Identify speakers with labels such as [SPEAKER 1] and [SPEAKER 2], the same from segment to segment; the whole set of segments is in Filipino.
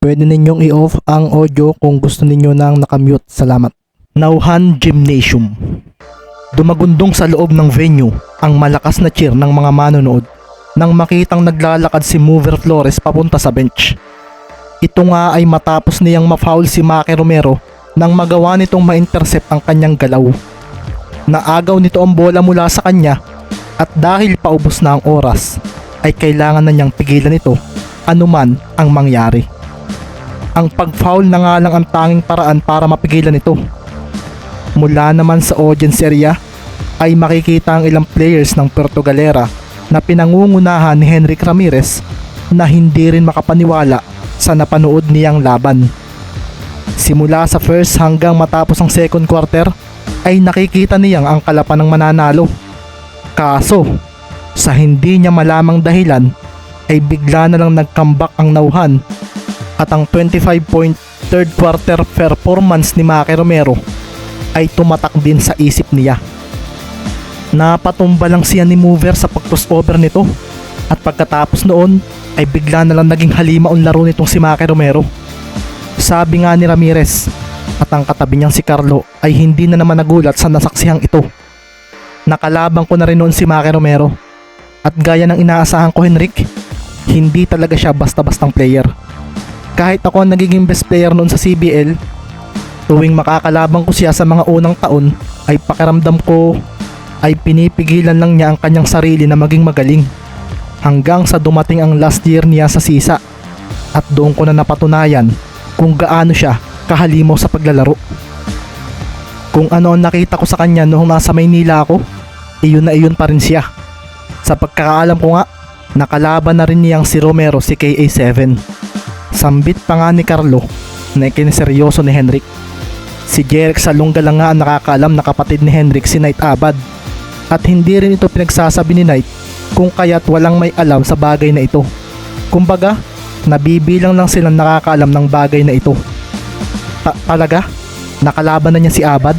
[SPEAKER 1] Pwede ninyong i-off ang audio kung gusto ninyo nang nakamute. Salamat. Nauhan Gymnasium Dumagundong sa loob ng venue ang malakas na cheer ng mga manonood nang makitang naglalakad si Mover Flores papunta sa bench. Ito nga ay matapos niyang ma-foul si Maki Romero nang magawa nitong ma-intercept ang kanyang galaw. Naagaw nito ang bola mula sa kanya at dahil paubos na ang oras ay kailangan na niyang pigilan ito anuman ang mangyari. Ang pag-foul na nga lang ang tanging paraan para mapigilan ito. Mula naman sa audience area ay makikita ang ilang players ng Puerto Galera na pinangungunahan ni Henrik Ramirez na hindi rin makapaniwala sa napanood niyang laban. Simula sa first hanggang matapos ang second quarter ay nakikita niyang ang kalapan ng mananalo. Kaso, sa hindi niya malamang dahilan ay bigla na lang nag-comeback ang nauhan at ang 25 point third quarter performance ni Maki Romero ay tumatak din sa isip niya. Napatumba lang siya ni Mover sa pag-crossover nito at pagkatapos noon ay bigla na lang naging halima ang laro nitong si Maki Romero. Sabi nga ni Ramirez at ang katabi niyang si Carlo ay hindi na naman nagulat sa nasaksihang ito. Nakalabang ko na rin noon si Maki Romero at gaya ng inaasahan ko Henrik, hindi talaga siya basta-bastang player. Kahit ako ang nagiging best player noon sa CBL, tuwing makakalabang ko siya sa mga unang taon ay pakiramdam ko ay pinipigilan lang niya ang kanyang sarili na maging magaling. Hanggang sa dumating ang last year niya sa sisa at doon ko na napatunayan kung gaano siya kahalimaw sa paglalaro. Kung ano ang nakita ko sa kanya noong nasa Maynila ako, iyon na iyon pa rin siya. Sa pagkakaalam ko nga, nakalaban na rin niyang si Romero si KA7. Sambit pa nga ni Carlo na ikiniseryoso ni Henrik. Si Jeric Salunga lang nga ang nakakaalam na kapatid ni Henrik si Knight Abad. At hindi rin ito pinagsasabi ni Knight kung kaya't walang may alam sa bagay na ito. Kumbaga, nabibilang lang silang nakakaalam ng bagay na ito. Ta- talaga? Nakalaban na niya si Abad?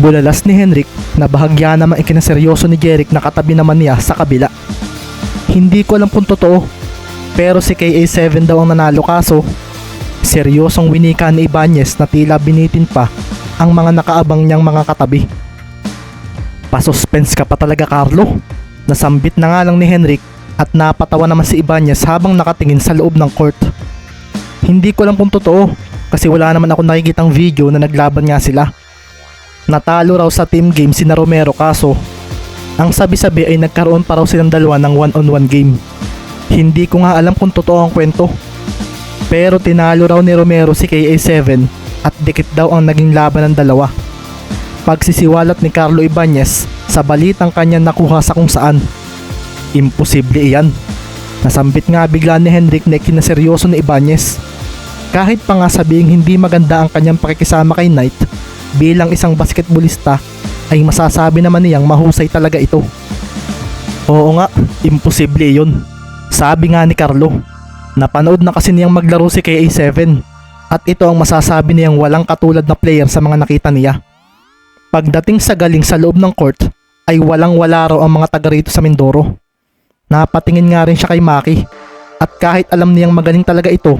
[SPEAKER 1] Bulalas ni Henrik na bahagya naman ikinaseryoso ni Jeric na katabi naman niya sa kabila. Hindi ko alam kung totoo, pero si KA7 daw ang nanalo kaso seryosong winika ni Ibanez na tila binitin pa ang mga nakaabang niyang mga katabi. Pasuspense ka pa talaga Carlo. Nasambit na nga lang ni Henrik at napatawa naman si Ibanez habang nakatingin sa loob ng court. Hindi ko alam kung totoo kasi wala naman ako nakikitang video na naglaban nga sila. Natalo raw sa team game si Romero kaso ang sabi-sabi ay nagkaroon pa raw silang dalawa ng one-on-one game. Hindi ko nga alam kung totoo ang kwento. Pero tinalo raw ni Romero si KA7 at dikit daw ang naging laban ng dalawa. Pagsisiwalat ni Carlo Ibanez sa balitang kanya nakuha sa kung saan. Imposible iyan. Nasambit nga bigla ni Henrik na ikinaseryoso ni Ibanez. Kahit pa nga sabing hindi maganda ang kanyang pakikisama kay Knight bilang isang basketballista ay masasabi naman niyang mahusay talaga ito. Oo nga, imposible yun. Sabi nga ni Carlo, napanood na kasi niyang maglaro si KA7 at ito ang masasabi niyang walang katulad na player sa mga nakita niya. Pagdating sa galing sa loob ng court ay walang wala raw ang mga taga rito sa Mindoro. Napatingin nga rin siya kay Maki at kahit alam niyang magaling talaga ito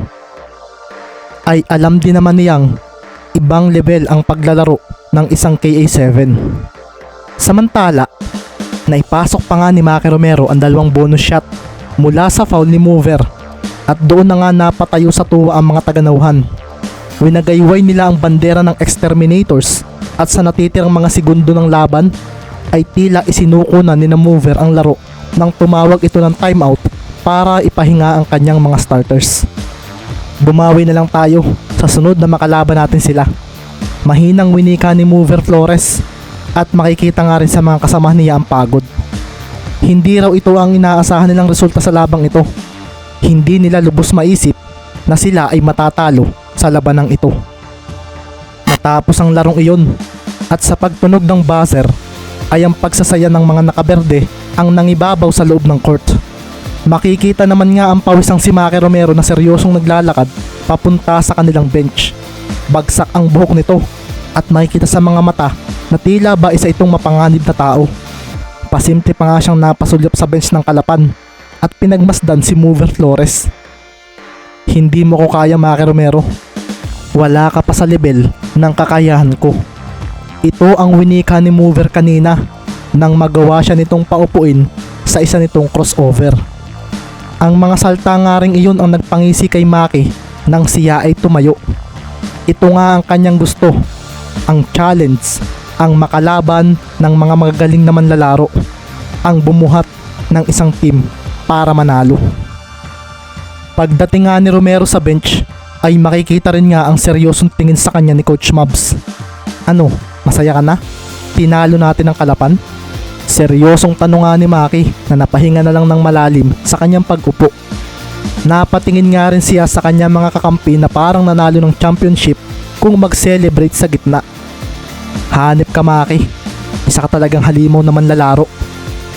[SPEAKER 1] ay alam din naman niyang ibang level ang paglalaro ng isang KA7. Samantala, naipasok pa nga ni Maki Romero ang dalawang bonus shot mula sa foul ni Mover at doon na nga napatayo sa tuwa ang mga taganauhan. Winagayway nila ang bandera ng exterminators at sa natitirang mga segundo ng laban ay tila isinuko na ni na Mover ang laro nang tumawag ito ng timeout para ipahinga ang kanyang mga starters. Bumawi na lang tayo sa sunod na makalaban natin sila. Mahinang winika ni Mover Flores at makikita nga rin sa mga kasama niya ang pagod. Hindi raw ito ang inaasahan nilang resulta sa labang ito. Hindi nila lubos maisip na sila ay matatalo sa labanang ito. Natapos ang larong iyon at sa pagtunog ng buzzer ay ang pagsasaya ng mga nakaberde ang nangibabaw sa loob ng court. Makikita naman nga ang pawisang si Maki Romero na seryosong naglalakad papunta sa kanilang bench. Bagsak ang buhok nito at makikita sa mga mata na tila ba isa itong mapanganib na tao. Pasimple pa nga siyang napasulyap sa bench ng kalapan at pinagmasdan si Mover Flores. Hindi mo ko kaya Maki Romero. Wala ka pa sa level ng kakayahan ko. Ito ang winika ni Mover kanina nang magawa siya nitong paupuin sa isa nitong crossover. Ang mga salta nga rin iyon ang nagpangisi kay Maki nang siya ay tumayo. Ito nga ang kanyang gusto, ang challenge, ang makalaban ng mga magagaling na manlalaro, ang bumuhat ng isang team para manalo. Pagdating nga ni Romero sa bench, ay makikita rin nga ang seryosong tingin sa kanya ni Coach Mabs. Ano, masaya ka na? Tinalo natin ang kalapan? Seryosong tanong nga ni Maki na napahinga na lang ng malalim sa kanyang pag-upo. Napatingin nga rin siya sa kanya mga kakampi na parang nanalo ng championship kung mag-celebrate sa gitna. Hanip ka Maki, isa ka talagang halimaw na manlalaro.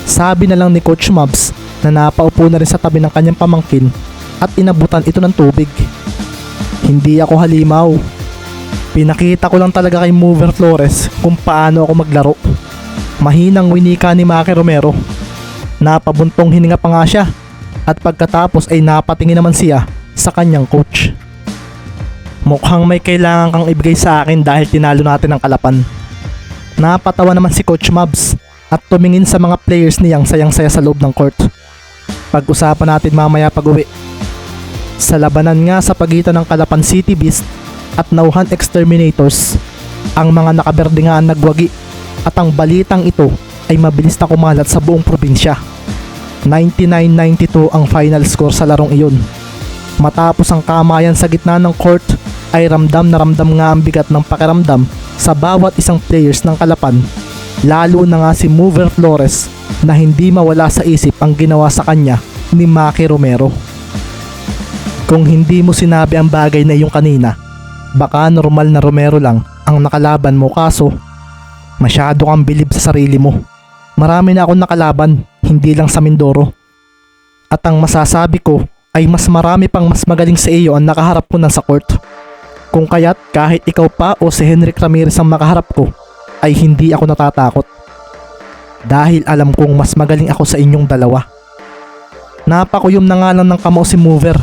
[SPEAKER 1] Sabi na lang ni Coach Mabs na napaupo na rin sa tabi ng kanyang pamangkin at inabutan ito ng tubig. Hindi ako halimaw. Pinakita ko lang talaga kay Mover Flores kung paano ako maglaro. Mahinang winika ni Maki Romero. Napabuntong hininga pa nga siya at pagkatapos ay napatingin naman siya sa kanyang coach. Mukhang may kailangan kang ibigay sa akin dahil tinalo natin ang kalapan. Napatawa naman si Coach Mabs at tumingin sa mga players niyang sayang-saya sa loob ng court. Pag-usapan natin mamaya pag uwi. Sa labanan nga sa pagitan ng Kalapan City Beast at Nauhan Exterminators, ang mga nakaberde nga ang nagwagi at ang balitang ito ay mabilis na kumalat sa buong probinsya. 99-92 ang final score sa larong iyon. Matapos ang kamayan sa gitna ng court ay ramdam na ramdam nga ang bigat ng pakiramdam sa bawat isang players ng Kalapan. Lalo na nga si Mover Flores na hindi mawala sa isip ang ginawa sa kanya ni Maki Romero. Kung hindi mo sinabi ang bagay na iyong kanina, baka normal na Romero lang ang nakalaban mo kaso masyado kang bilib sa sarili mo. Marami na akong nakalaban, hindi lang sa Mindoro. At ang masasabi ko ay mas marami pang mas magaling sa iyo ang nakaharap ko na sa court. Kung kaya't kahit ikaw pa o si Henrik Ramirez ang makaharap ko, ay hindi ako natatakot. Dahil alam kong mas magaling ako sa inyong dalawa. Napakuyom na nga lang ng kamao si Mover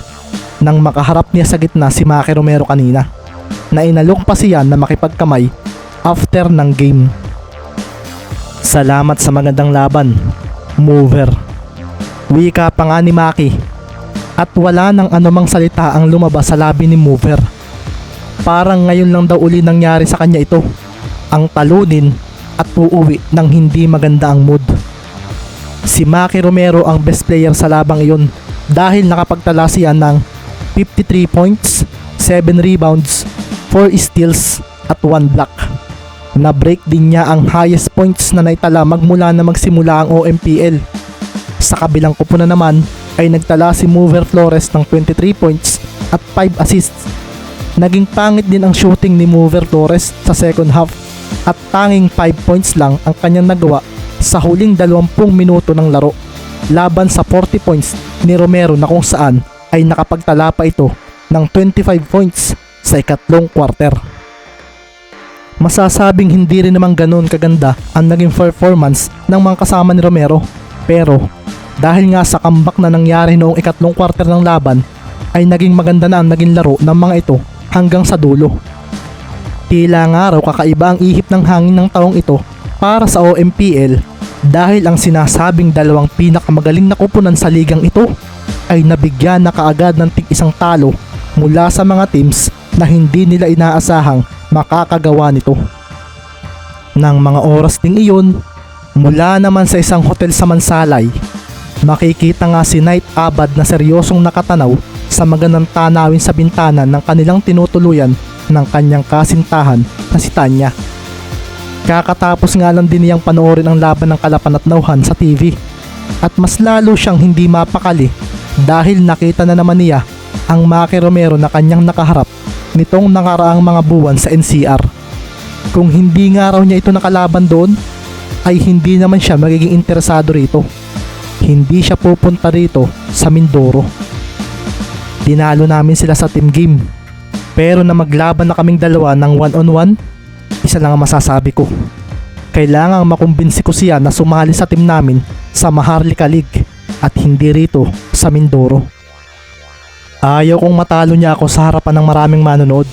[SPEAKER 1] nang makaharap niya sa gitna si Maki Romero kanina na inalok pa siya na makipagkamay after ng game. Salamat sa magandang laban, Mover. Wika pa nga ni Maki at wala nang anumang salita ang lumabas sa labi ni Mover. Parang ngayon lang daw uli nangyari sa kanya ito, ang talunin at uuwi ng hindi maganda ang mood. Si Maki Romero ang best player sa labang iyon dahil nakapagtala siya ng 53 points, 7 rebounds, 4 steals at 1 block. Na-break din niya ang highest points na naitala magmula na magsimula ang OMPL. Sa kabilang kupo na naman ay nagtala si Mover Flores ng 23 points at 5 assists. Naging pangit din ang shooting ni Mover Flores sa second half at tanging 5 points lang ang kanyang nagawa sa huling 20 minuto ng laro laban sa 40 points ni Romero na kung saan ay nakapagtala pa ito ng 25 points sa ikatlong quarter. Masasabing hindi rin naman ganoon kaganda ang naging performance ng mga kasama ni Romero pero dahil nga sa comeback na nangyari noong ikatlong quarter ng laban ay naging maganda na ang naging laro ng mga ito hanggang sa dulo. Tila nga raw kakaiba ang ihip ng hangin ng taong ito para sa OMPL dahil ang sinasabing dalawang pinakamagaling na kupunan sa ligang ito ay nabigyan na kaagad ng tig isang talo mula sa mga teams na hindi nila inaasahang makakagawa nito. Nang mga oras ding iyon, mula naman sa isang hotel sa Mansalay, makikita nga si Knight Abad na seryosong nakatanaw sa magandang tanawin sa bintana ng kanilang tinutuluyan ng kanyang kasintahan na si Tanya. Kakatapos nga lang din niyang panoorin ang laban ng Kalapan at Nauhan sa TV at mas lalo siyang hindi mapakali dahil nakita na naman niya ang Maki Romero na kanyang nakaharap nitong nakaraang mga buwan sa NCR. Kung hindi nga raw niya ito nakalaban doon, ay hindi naman siya magiging interesado rito. Hindi siya pupunta rito sa Mindoro. Tinalo namin sila sa team game. Pero na maglaban na kaming dalawa ng one-on-one, isa lang ang masasabi ko. Kailangang makumbinsi ko siya na sumali sa team namin sa Maharlika League at hindi rito sa Mindoro. Ayaw kong matalo niya ako sa harapan ng maraming manonood.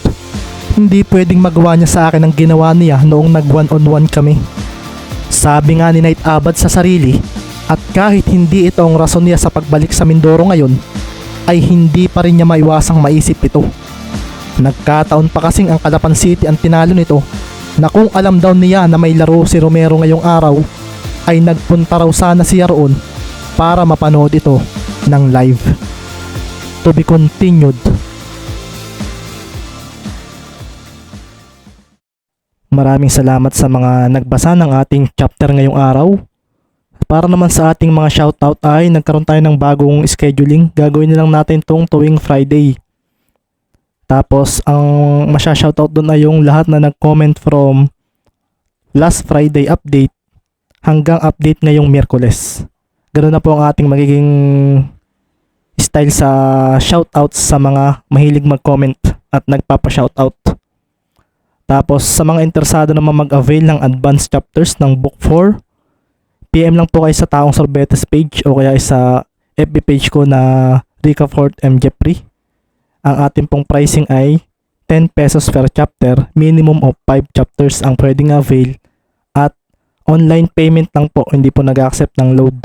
[SPEAKER 1] Hindi pwedeng magawa niya sa akin ang ginawa niya noong nag one on one kami. Sabi nga ni Knight Abad sa sarili at kahit hindi ito ang rason niya sa pagbalik sa Mindoro ngayon ay hindi pa rin niya maiwasang maisip ito. Nagkataon pa kasing ang Calapan City ang tinalo nito na kung alam daw niya na may laro si Romero ngayong araw ay nagpunta raw sana siya roon para mapanood ito ng live. To be continued. Maraming salamat sa mga nagbasa ng ating chapter ngayong araw. Para naman sa ating mga shoutout ay nagkaroon tayo ng bagong scheduling. Gagawin na lang natin tong tuwing Friday. Tapos ang masya-shoutout doon ay yung lahat na nag-comment from last Friday update hanggang update ngayong Miyerkules. Ganun na po ang ating magiging style sa shoutouts sa mga mahilig mag-comment at nagpapa-shoutout. Tapos sa mga interesado naman mag-avail ng advanced chapters ng book 4, PM lang po kayo sa taong sorbetes page o kaya sa FB page ko na Rica Fort M. Jeffrey. Ang ating pong pricing ay 10 pesos per chapter, minimum of 5 chapters ang pwedeng avail at online payment lang po, hindi po nag-accept ng load.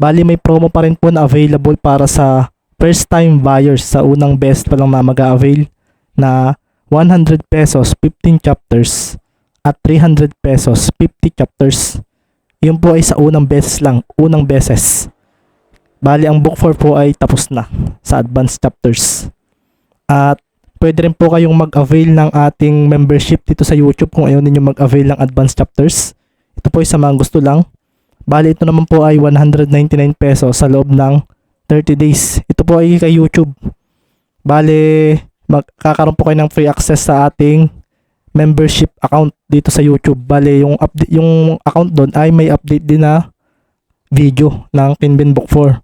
[SPEAKER 1] Bali may promo pa rin po na available para sa first time buyers sa unang best pa lang na mag-avail na 100 pesos 15 chapters at 300 pesos 50 chapters. Yun po ay sa unang beses lang, unang beses. Bali ang book 4 po ay tapos na sa advanced chapters. At pwede rin po kayong mag-avail ng ating membership dito sa YouTube kung ayaw ninyo mag-avail ng advanced chapters. Ito po ay sa mga gusto lang. Bali ito naman po ay 199 pesos sa loob ng 30 days. Ito po ay kay YouTube. Bali magkakaroon po kayo ng free access sa ating membership account dito sa YouTube. Bale, yung update yung account doon ay may update din na video ng Kinbin Book 4.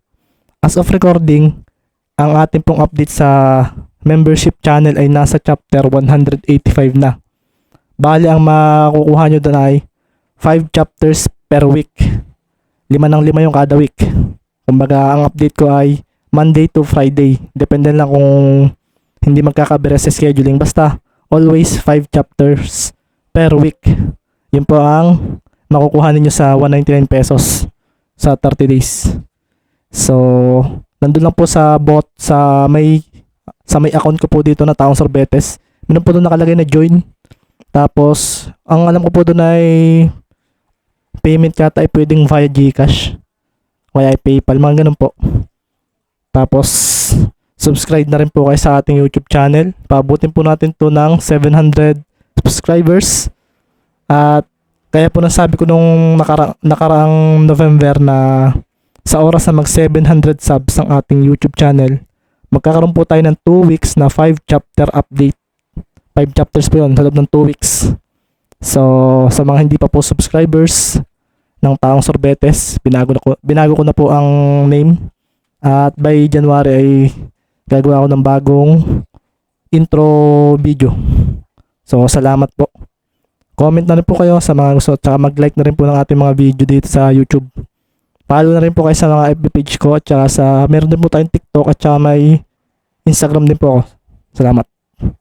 [SPEAKER 1] As of recording, ang ating pong update sa membership channel ay nasa chapter 185 na. Bale, ang makukuha nyo doon ay 5 chapters per week. Lima ng lima yung kada week. Kumbaga, ang update ko ay Monday to Friday. Depende lang kung hindi magkakabira sa scheduling. Basta, always 5 chapters per week. Yun po ang makukuha ninyo sa 199 pesos sa 30 days. So, nandun lang po sa bot sa may sa may account ko po dito na taong sorbetes. Meron po doon nakalagay na join. Tapos, ang alam ko po doon ay payment kata ay pwedeng via GCash. Kaya ay PayPal, mga ganun po. Tapos, subscribe na rin po kayo sa ating YouTube channel. Pabutin po natin to ng 700 subscribers. At kaya po nasabi ko nung nakara nakaraang November na sa oras na mag 700 subs ang ating YouTube channel, magkakaroon po tayo ng 2 weeks na 5 chapter update. 5 chapters po yun sa loob ng 2 weeks. So, sa mga hindi pa po subscribers ng Taong Sorbetes, binago, na ko, binago ko na po ang name. At by January ay gagawa ako ng bagong intro video. So, salamat po. Comment na rin po kayo sa mga gusto at mag-like na rin po ng ating mga video dito sa YouTube. Follow na rin po kayo sa mga FB page ko at sa meron din po tayong TikTok at saka may Instagram din po ako. Salamat.